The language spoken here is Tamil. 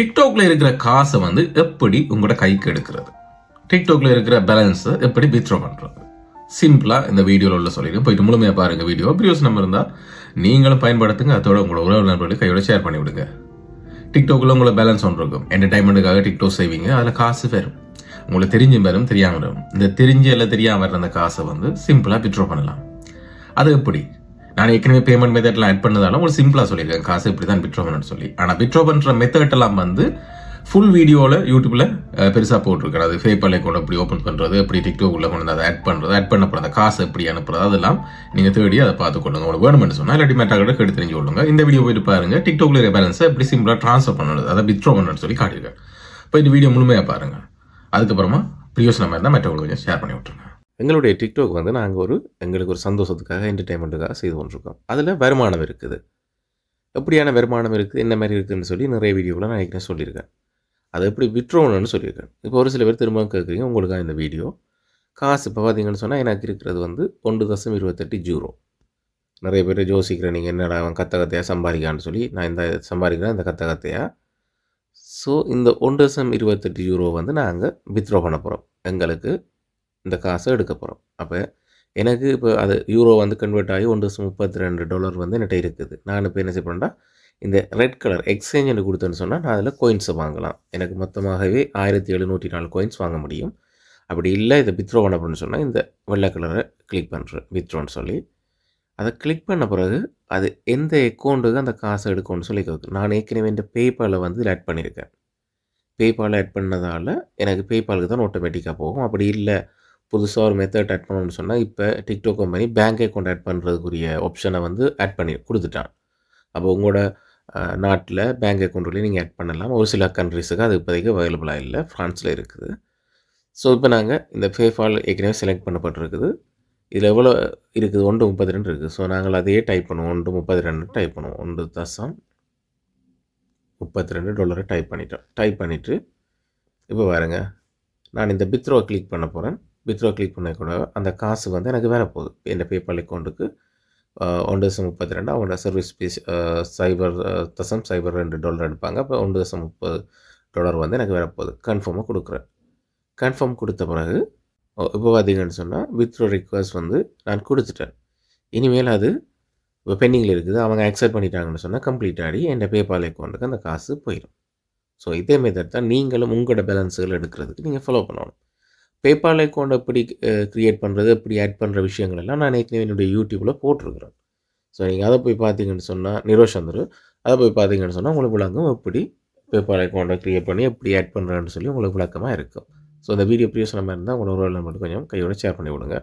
டிக்டாக்ல இருக்கிற காசை வந்து எப்படி உங்களோட கைக்கு எடுக்கிறது? டிக்டாக்ல இருக்கிற பேலன்ஸை எப்படி வித்ட்ரா பண்றது? சிம்பிளா இந்த வீடியோவில் உள்ள சொல்லிடுங்க போயிட்டு முழுமையாக பாருங்க வீடியோ ப்ரியோஸ் நம்பர் இருந்தால் நீங்களும் பயன்படுத்துங்க. அதோட உங்களோட உறவு நண்பர்களுக்கு கையோட ஷேர் பண்ணி விடுங்க. டிக்டாக்ல உங்களை பேலன்ஸ் ஒன்று இருக்கும். என்டர்டைன்மெண்ட்டுக்காக டிக்டாக் செய்வீங்க. அதில் காசு வரும். உங்களுக்கு தெரிஞ்சும் வரும் தெரியாமல் வரும். இந்த தெரிஞ்சு இல்லை தெரியாம வர்ற அந்த காசை வந்து சிம்பிளாக வித்ட்ரா பண்ணலாம். அது எப்படி? நான் ஏற்கனவே பேமெண்ட் மெத்தட்லாம் ஆட் பண்ணதாலும் ஒரு சிம்பிளாக சொல்லியிருக்கேன். காசு இப்படி தான் விட்ரோ பண்ணணும்னு சொல்லி ஆனால் விட்ரோ பண்ணுற மெத்தட் எல்லாம் வந்து ஃபுல் வீடியோவில் யூடியூப்பில் பெருசாக போட்டிருக்கேன் அது ஃபேப்பல் அக்கௌண்ட் எப்படி ஓப்பன் பண்ணுறது எப்படி டிக்டாக் உள்ள கொண்டு வந்து அதை ஆட் பண்ணுறது ஆட் பண்ண அந்த காசு எப்படி அனுப்புறது அதெல்லாம் நீங்கள் தேடி அதை பார்த்துக்கொள்ளுங்க உங்களுக்கு வேணும்னு சொன்னால் இல்லாட்டி மெட்டாக எடுத்து தெரிஞ்சு கொள்ளுங்க. இந்த வீடியோ போயிட்டு பாருங்கள் டிக்டாக்ல இருக்கிற பேலன்ஸை எப்படி சிம்பிளாக ட்ரான்ஸ்ஃபர் பண்ணுறது அதை வித்ரோ பண்ணணும்னு சொல்லி காட்டியிருக்கேன் இப்போ இந்த வீடியோ முழுமையாக பாருங்கள் அதுக்கப்புறமா ப்ரியோஸ் நம்ம இருந்தால் மெட்டா கொஞ்சம் ஷேர் பண்ணி விட்ருங்க எங்களுடைய டிக்டாக் வந்து நாங்கள் ஒரு எங்களுக்கு ஒரு சந்தோஷத்துக்காக என்டர்டைன்மெண்ட்டுக்காக செய்து கொண்டிருக்கோம். அதில் வருமானம் இருக்குது. எப்படியான வருமானம் இருக்குது என்ன மாதிரி இருக்குதுன்னு சொல்லி நிறைய வீடியோவில் நான் ஏற்கனவே சொல்லியிருக்கேன். அதை எப்படி விட்ரோன்னு சொல்லியிருக்கேன். இப்போ ஒரு சில பேர் திரும்ப கேட்குறீங்க உங்களுக்காக இந்த வீடியோ? காசு இப்போ பார்த்தீங்கன்னு சொன்னால் எனக்கு இருக்கிறது வந்து ஒன்று தசம் இருபத்தெட்டு ஜீரோ. நிறைய பேர் யோசிக்கிறேன் நீங்கள் என்னடா அவன் கத்த கத்தையாக சம்பாதிக்கான்னு சொல்லி நான் இந்த சம்பாதிக்கிறேன் இந்த கத்த கத்தையாக ஸோ இந்த ஒன்று தசம் இருபத்தெட்டு யூரோ வந்து நாங்கள் வித்ரோ பண்ண போகிறோம் எங்களுக்கு இந்த காசை எடுக்க போகிறோம் அப்போ எனக்கு இப்போ அது யூரோ வந்து கன்வெர்ட் ஆகி ஒன்று முப்பத்தி ரெண்டு டாலர் வந்து என்கிட்ட இருக்குது. நான் இப்போ என்ன செய்யணும்னா இந்த ரெட் கலர் எக்ஸ்சேஞ்ச் எனக்கு கொடுத்தேன்னு சொன்னால் நான் அதில் கோயின்ஸை வாங்கலாம். எனக்கு மொத்தமாகவே ஆயிரத்தி எழுநூற்றி நாலு கோயின்ஸ் வாங்க முடியும். அப்படி இல்லை இதை வித்ரோ பண்ண அப்படின்னு சொன்னால் இந்த வெள்ளை கலரை கிளிக் பண்ணுறேன் வித்ரோன்னு சொல்லி. அதை கிளிக் பண்ண பிறகு அது எந்த அக்கௌண்ட்டுக்கு அந்த காசை எடுக்கும்னு சொல்லி கேட்கும் நான் ஏற்கனவே இந்த பேபாலை வந்து இதில் ஆட் பண்ணியிருக்கேன். பேபால் ஆட் பண்ணதால் எனக்கு பேபாலுக்கு தான் ஆட்டோமேட்டிக்காக போகும். அப்படி இல்லை புதுசாக ஒரு மெத்தட் ஆட் பண்ணணும்னு சொன்னால் இப்போ TikTok company bank account add பண்ணுறதுக்குரிய ஆப்ஷனை வந்து ஆட் பண்ணி கொடுத்துட்டான் அப்போ உங்களோட நாட்டில் பேங்க் அக்கௌண்ட்லேயும் நீங்கள் ஆட் பண்ணலாம். ஒரு சில கண்ட்ரிஸுக்கு அது இப்போதைக்கு அவைலபிளாக இல்லை. ஃப்ரான்ஸில் இருக்குது. ஸோ இப்போ நாங்கள் இந்த ஃபேஃபால் ஏற்கனவே செலக்ட் பண்ணப்பட்டிருக்குது. இதில் எவ்வளோ இருக்குது? ஒன்று முப்பத்தி ரெண்டு இருக்குது ஸோ நாங்கள் அதையே டைப் பண்ணுவோம். ஒன்று முப்பத்தி ரெண்டு டைப் பண்ணுவோம். ஒன்று தசம் முப்பத்தி ரெண்டு டாலரை டைப் பண்ணிட்டோம். டைப் பண்ணிவிட்டு இப்போ பாருங்கள் நான் இந்த பித்ரோ கிளிக் பண்ண போகிறேன் வித்ரோ கிளிக் பண்ண கூட அந்த காசு வந்து எனக்கு வேற போகுது. இந்த பேபால் அக்கௌண்ட்டுக்கு ஒன்று தசம் முப்பத்தி ரெண்டு அவங்களோட சர்வீஸ் ஃபீஸ் சைபர் தசம் சைபர் ரெண்டு டாலர் எடுப்பாங்க. அப்போ ஒன்று தசம் முப்பது டாலர் வந்து எனக்கு வேற போகுது. கன்ஃபார்மாக கொடுக்குறேன். கன்ஃபார்ம் கொடுத்த பிறகு இப்போ பார்த்தீங்கன்னு சொன்னால் வித்ரோ ரிக்வஸ்ட் வந்து நான் கொடுத்துட்டேன். இனிமேல் அது இப்போ பெண்டிங்கில் இருக்குது. அவங்க அக்செப்ட் பண்ணிட்டாங்கன்னு சொன்னால் கம்ப்ளீட் ஆகி என் பேபால் அக்கௌண்ட்டுக்கு அந்த காசு போயிடும். ஸோ இதே மெத்தட் தான் நீங்களும் உங்களோட பேலன்ஸுகள் எடுக்கிறதுக்கு நீங்கள் ஃபாலோ பண்ணணும். பேபால் அக்கௌண்ட் எப்படி க்ரியேட் பண்ணுறது எப்படி ஆட் பண்ணுற விஷயங்கள் எல்லாம் நான் ஏற்கனவே என்னுடைய யூடியூப்பில் போட்டிருக்கிறேன். ஸோ நீங்கள் அதை போய் பார்த்தீங்கன்னு சொன்னால் நிரோஷந்தர் அதை போய் பார்த்தீங்கன்னு சொன்னால் உங்களுக்கு விளங்கும் எப்படி பேபால் அக்கௌண்ட்டை க்ரியேட் பண்ணி எப்படி ஆட் பண்ணுறேன்னு சொல்லி உங்களுக்கு விளக்கமாக இருக்கும். ஸோ இந்த வீடியோ பிரியோசனமாக இருந்தால் உங்களோட மட்டும் கொஞ்சம் கையோட ஷேர் பண்ணி விடுங்க